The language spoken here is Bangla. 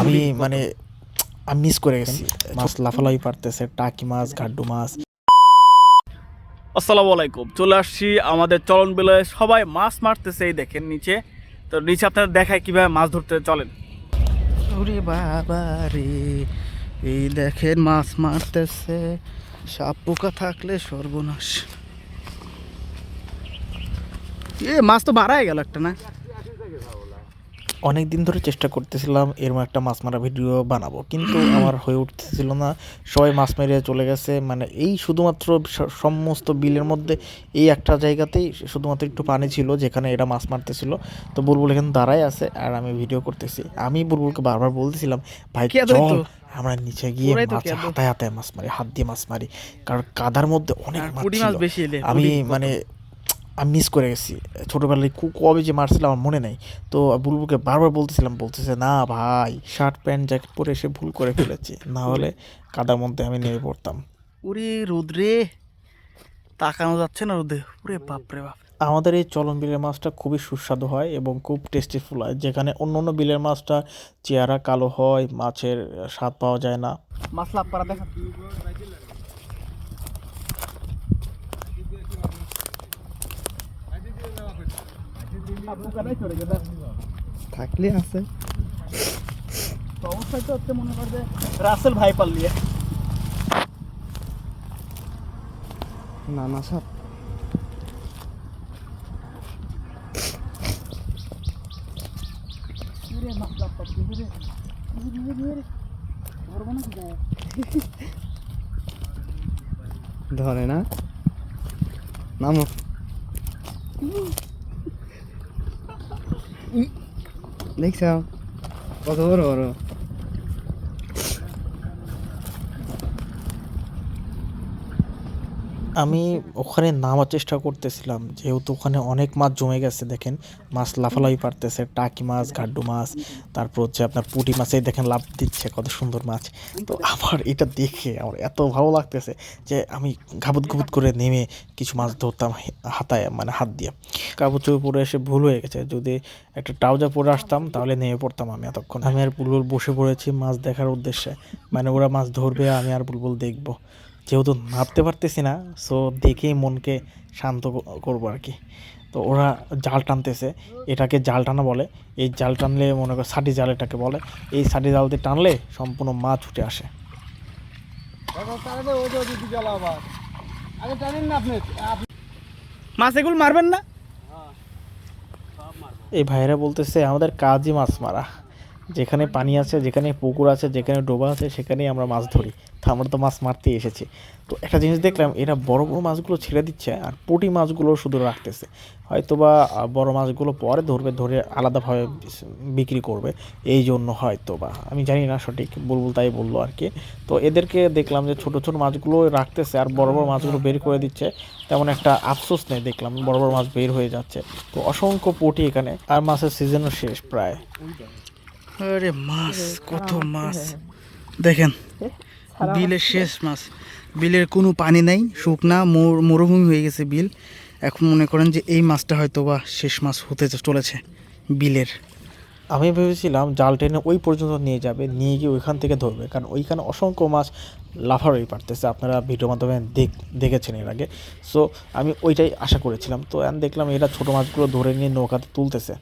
আমি মানে আমি মিস করে গেছি। মাছ লাফালাফি পারতেছে টাকি মাছ গাড্ডু মাছ। আসসালামু আলাইকুম। চলে আসছি আমাদের চলন বেলায় সবাই মাছ মারতেছে এই দেখেন নিচে। তো নিচে আপনারা দেখায় কীভাবে মাছ ধরতে চলেন। ওরে বাবা রে এই দেখেন মাছ মারতেছে। সাপ পোকা থাকলে সর্বনাশ। এ মাছ তো বাড়াই গেল একটা না? অনেক দিন ধরে চেষ্টা করতেছিলাম এরকম একটা মাছ মারা ভিডিও বানাবো কিন্তু আমার হয়ে উঠতেছিল না। সবাই মাছ মেরে চলে গেছে। মানে এই শুধুমাত্র সমস্ত বিলের মধ্যে এই একটা জায়গাতেই শুধুমাত্র একটু পানি ছিল যেখানে এরা মাছ মারতেছিল। তো বুলবুল এখানে দাঁড়াই আছে আর আমি ভিডিও করতেছি। আমি বুলবুলকে বারবার বলতেছিলাম ভাই চল আমরা নিচে গিয়ে মাছ। হাতায় হাতায় মাছ মারি হাত দিয়ে মাছ মারি। কারণ কাদার মধ্যে অনেক মাছ। আমি মানে আমি মিস করে গেছি। ছোটোবেলায় কু- কবে যে মারছিলাম আমার মনে নেই। তো বুলবুলকে বারবার বলতেছিলাম বলতেছে না ভাই শার্ট প্যান্ট জ্যাকেট পরে এসে ভুল করে ফেলেছি। না হলে কাদার মধ্যে আমি নেমে পড়তাম। ওরে রোদ্রে তাকানো যাচ্ছে না রোদে ওরে বাপরে বাপ। আমাদের এই চলন বিলের মাছটা খুবই সুস্বাদু হয় এবং খুব টেস্টিফুল হয়। যেখানে অন্য অন্য বিলের মাছটা চেহারা কালো হয় মাছের স্বাদ পাওয়া যায় না। মাছ লাভ করা দেখা থাকলে আছে। অবস্থায় তো হচ্ছে মনে কর যে রাসেল ভাই পাল্লিয়ে না না সব ধরে না। নামো। দেখছ? কত বড় বড়। আমি ওখানে নামার চেষ্টা করতেছিলাম, যেহেতু ওখানে অনেক মাছ জমে গেছে দেখেন। মাছ লাফালাফি পারতেছে, টাকি মাছ, গাড্ডু মাছ, তারপর হচ্ছে আপনার পুঁটি মাছে দেখেন লাভ দিচ্ছে, কত সুন্দর মাছ। তো আমার এটা দেখে আমার এত ভালো লাগতেছে যে আমি ঘাবুত ঘুবুত করে নেমে কিছু মাছ ধরতাম হাতায় মানে হাত দিয়ে। কাপড় চোপড় পরে এসে ভুল হয়ে গেছে, যদি একটা ট্রাউজার পরে আসতাম, তাহলে নেমে পড়তাম আমি এতক্ষণ। আমি আর বুলবুল বসে পড়েছি মাছ দেখার উদ্দেশ্যে মানে ওরা মাছ ধরবে, আমি আর বুলবুল দেখব। যেহেতু নামতে পারতেছি না সো দেখেই মনকে শান্ত করব আর কি। তো ওরা জাল টানতেছে এটাকে জাল টানা বলে। এই জাল টানলে মনে করো ষাটি জাল এটাকে বলে। এই ষাটি জাল দিয়ে টানলে সম্পূর্ণ মাছ উঠে আসে। মাছ এগুলো মারবেন না? এই ভাইয়েরা বলতেছে আমাদের কাজই মাছ মারা। যেখানে পানি আছে, যেখানে পুকুর আছে, যেখানে ডোবা আছে, সেখানেই আমরা মাছ ধরি। তো আমরা তো মাছ মারতেই এসেছি। তো একটা জিনিস দেখলাম, এরা বড় বড় মাছগুলো ছেড়ে দিচ্ছে আর পুটি মাছগুলো শুধু রাখতেছে। হয়তো বা বড় মাছগুলো পরে ধরবে, ধরে আলাদাভাবে বিক্রি করবে। এই জন্য হয়তো বা আমি জানি না সঠিক, বুলবুল তাই বলল আর কি। তো এদেরকে দেখলাম যে ছোট ছোট মাছগুলো রাখতেছে আর বড় বড় মাছগুলো বের করে দিচ্ছে। তেমন একটা আফসোস নেই দেখলাম, বড় বড় মাছ বের হয়ে যাচ্ছে। তো অসংখ্য পুঁটি এখানে, আর মাছের সিজনও শেষ প্রায়। আরে মাছ কত মাছ। দেখেন বিলের শেষ মাছ। বিলের কোনো পানি নাই শুকনা মরু- মরুভূমি হয়ে গেছে বিল। এখন মনে করেন যে এই মাছটা হয়তো বা শেষ মাছ হতে চলেছে বিলের। আমি ভেবেছিলাম জাল টেনে ওই পর্যন্ত নিয়ে যাবে নিয়ে গিয়ে ওইখান থেকে ধরবে। কারণ ওইখানে অসংখ্য মাছ লাফার লাফারই পারতেছে। আপনারা ভিডিওর মাধ্যমে দেখ দেখেছেন এর আগে। সো আমি ওইটাই আশা করেছিলাম। তো এখন দেখলাম এরা ছোটো মাছগুলো ধরে নিয়ে নৌকাতে তুলতেছে।